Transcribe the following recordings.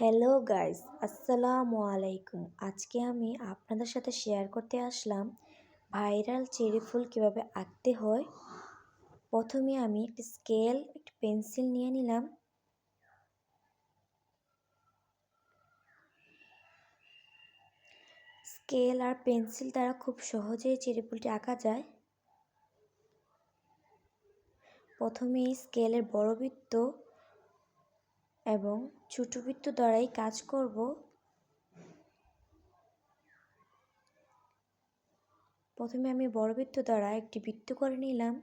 Hello guys, আসসালামু আলাইকুম। আজকে আমি আপনাদের সাথে শেয়ার করতে আসলাম ভাইরাল চেরি ফুল কীভাবে আঁকতে হয়। প্রথমে আমি একটি স্কেল, একটি পেন্সিল নিয়ে নিলাম। স্কেল আর পেন্সিল দ্বারা খুব সহজেই চেরি ফুলটি আঁকা যায়। প্রথমে স্কেলের বড় বৃত্ত এবং ছোট বৃত্ত দ্বারাই কাজ করব। প্রথমে আমি বড় বৃত্ত দ্বারা একটি বৃত্ত করে নিলাম।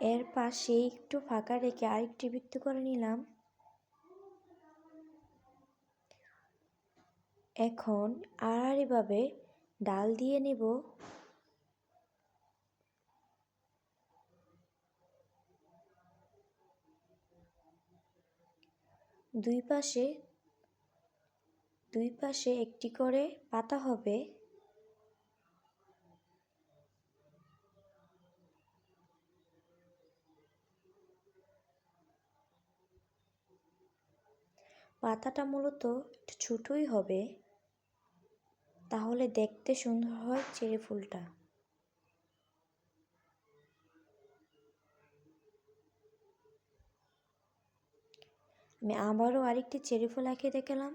এর পাশে একটু ফাঁকা রেখে আরেকটি বৃত্ত করে নিলাম। এখন আড়াআড়িভাবে ডাল দিয়ে নেব। দুই পাশে দুই পাশে একটি করে পাতা হবে। পাতাটা মূলত ছোটোই হবে, তাহলে দেখতে সুন্দর হয় চেরি ফুলটা। আমি আবারও আরেকটি চেরি ফুল আঁকে দেখালাম।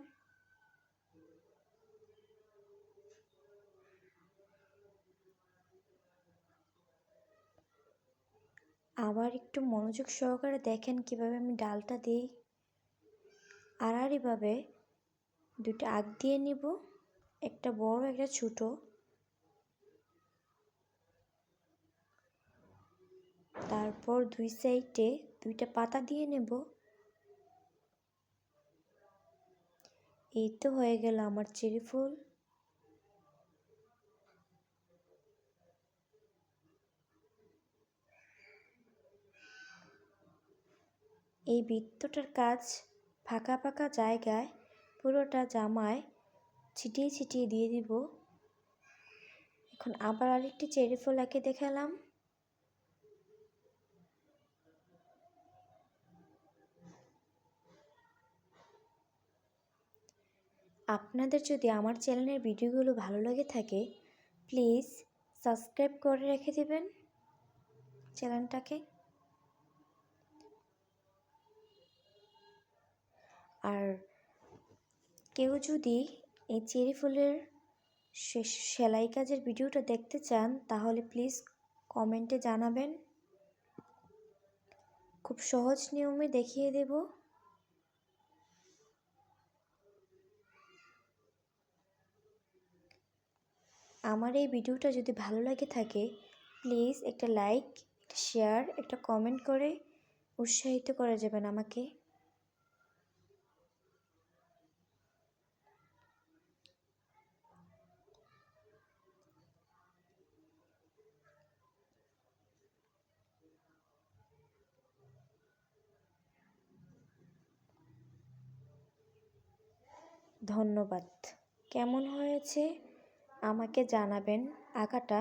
আবার একটু মনোযোগ সহকারে দেখেন কীভাবে আমি ডালটা দিই। আড়াআড়িভাবে দুটো আগ দিয়ে নিব, একটা বড়, একটা ছোট। তারপর দুই সাইডে দুইটা পাতা দিয়ে নেব। এই তো হয়ে গেল আমার চেরি ফুল। এই বৃত্তটার কাজ ফাঁকা ফাঁকা জায়গায় পুরোটা জামায় ছিটিয়ে ছিটিয়ে দিয়ে দিব। এখন আবার আরেকটি চেরি ফুল এঁকে দেখালাম। আপনাদের যদি আমার চ্যানেলের ভিডিওগুলো ভালো লেগে থাকে, প্লিজ সাবস্ক্রাইব করে রেখে দেবেন চ্যানেলটাকে। আর কেউ যদি এই চেরি ফুলের সেলাই কাজের ভিডিওটা দেখতে চান, তাহলে প্লিজ কমেন্টে জানাবেন। খুব সহজ নিয়মে দেখিয়ে দেব। আমার এই ভিডিওটা যদি ভালো লাগে থাকে প্লিজ একটা লাইক একটা শেয়ার একটা কমেন্ট করে উৎসাহিত করা যাবেন আমাকে। ধন্যবাদ। কেমন হয়েছে? আমাকে জানাবেন আঁকাটা